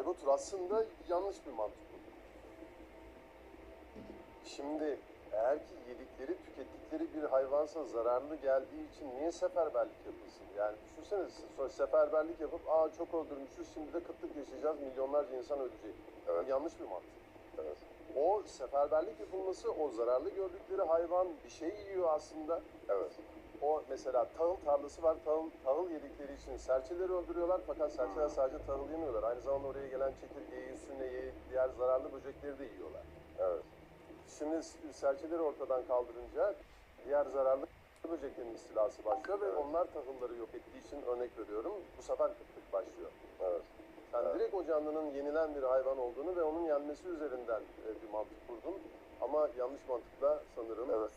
Bayrotur aslında yanlış bir mantık bu. Şimdi eğer ki yedikleri, tükettikleri bir hayvansa zararlı geldiği için niye seferberlik yapılsın? Yani düşünsenize siz sonra seferberlik yapıp aa çok öldürmüşüz şimdi de kıtlık yaşayacağız milyonlarca insan ölecek. Evet. Yanlış bir mantık. Evet. O seferberlik yapılması o zararlı gördükleri hayvan bir şey yiyor aslında. Evet. Mesela tahıl tarlası var. Tahıl, tahıl yedikleri için serçeleri öldürüyorlar fakat serçeler sadece tahıl yemiyorlar. Aynı zamanda oraya gelen çekirgeyi, sünneyi, diğer zararlı böcekleri de yiyorlar. Evet. Şimdi serçeleri ortadan kaldırınca diğer zararlı böceklerin istilası başlıyor ve Evet. onlar tahılları yok ettiği için örnek veriyorum. Bu sefer kıtlık başlıyor. Evet. Sen Evet. direkt o canlının yenilen bir hayvan olduğunu ve onun yenmesi üzerinden e, bir mantık kurdun. Ama yanlış mantıkla sanırım Evet.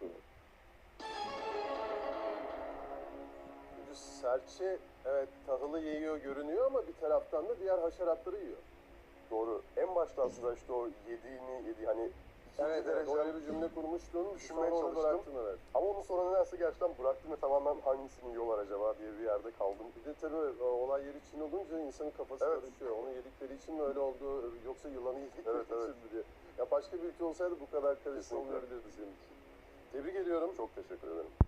Doğru. Çünkü serçe evet tahılı yiyor görünüyor ama bir taraftan da diğer haşeratları yiyor. Doğru. En başta aslında işte o yediğini yedi hani Evet, evet öyle bir cümle kurmuştun. Düşünmeye Sonra çalıştım. evet. Ama onu sonra nedense gerçekten bıraktım ve tamamen hangisini yiyorlar acaba diye bir yerde kaldım. Bir de tabii e, olay yeri Çin olunca insanın kafası Evet. karışıyor. Onu yedikleri için mi öyle oldu yoksa yılanı yedikleri Evet, için evet. mi diye. Ya başka bir ülke olsaydı bu kadar olmayabilirdi senin için. Tebrik ediyorum. Çok teşekkür ederim.